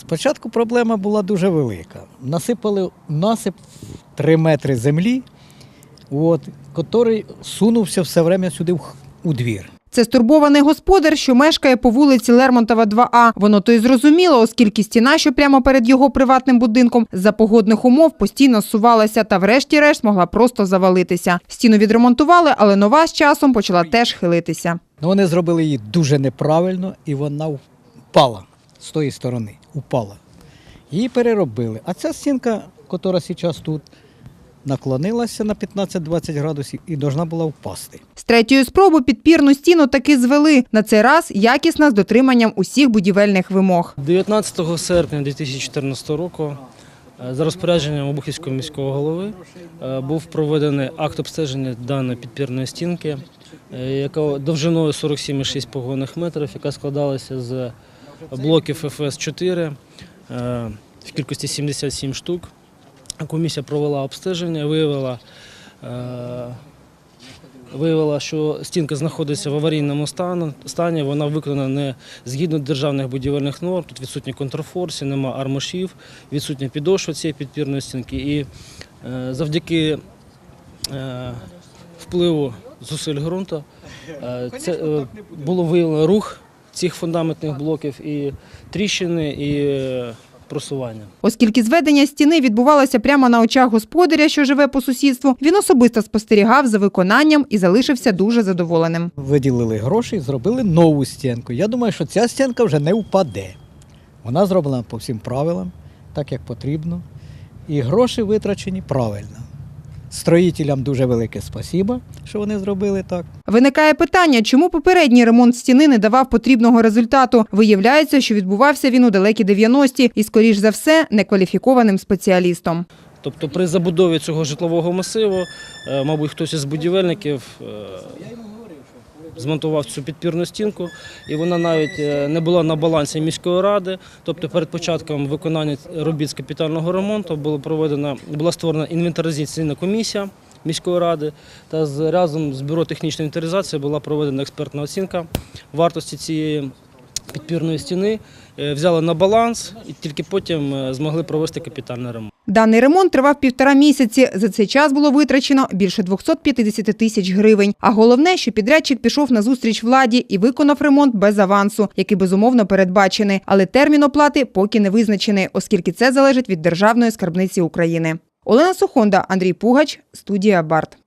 Спочатку проблема була дуже велика. Насипали насип 3 метри землі, от, який сунувся все время сюди в у двір. Це стурбований господар, що мешкає по вулиці Лермонтова, 2А. Воно то й зрозуміло, оскільки стіна, що прямо перед його приватним будинком, за погодних умов постійно сувалася та врешті-решт могла просто завалитися. Стіну відремонтували, але нова з часом почала теж хилитися. Ну, вони зробили її дуже неправильно, і вона впала з тої сторони. Упала. Її переробили. А ця стінка, яка зараз тут, наклонилася на 15-20 градусів і повинна була впасти. З третьої спроби підпірну стіну таки звели. На цей раз якісна з дотриманням усіх будівельних вимог. 19 серпня 2014 року е, за розпорядженням Обухівського міського голови е, був проведений акт обстеження даної підпірної стінки, е, яка довжиною 47,6 погонних метрів, яка складалася з блоків ФС-4 е, в кількості 77 штук. Комісія провела обстеження, виявила е, Виявила, що стінка знаходиться в аварійному стані, вона виконана не згідно державних будівельних норм. Тут відсутні контрафорсі, нема армошів, відсутня підошва цієї підпірної стінки. І е, завдяки впливу зусиль ґрунту це, було виявлено рух цих фундаментних блоків і тріщини, і е, просування. Оскільки зведення стіни відбувалося прямо на очах господаря, що живе по сусідству, він особисто спостерігав за виконанням і залишився дуже задоволеним. Виділили гроші зробили нову стінку. Я думаю, що ця стінка вже не впаде. Вона зроблена по всім правилам, так як потрібно. І гроші витрачені правильно. Строїтелям дуже велике спасіба, що вони зробили так. Виникає питання, чому попередній ремонт стіни не давав потрібного результату. Виявляється, що відбувався він у далекі 90-ті і, скоріш за все, некваліфікованим спеціалістом. Тобто при забудові цього житлового масиву, е, мабуть, хтось із будівельників е, змонтував цю підпірну стінку, і вона навіть е, не була на балансі міської ради. Тобто перед початком виконання робіт з капітального ремонту було проведена, була створена інвентаризаційна комісія міської ради, та разом з бюро технічної інвентаризації була проведена експертна оцінка вартості цієї підпірної стіни, е, взяли на баланс і тільки потім е, змогли провести капітальний ремонт. Даний ремонт тривав півтора місяці. За цей час було витрачено більше 250 тисяч гривень. А головне, що підрядчик пішов на зустріч владі і виконав ремонт без авансу, який безумовно передбачений. Але термін оплати поки не визначений, оскільки це залежить від державної скарбниці України. Олена Сухонда, Андрій Пугач, студія Барт.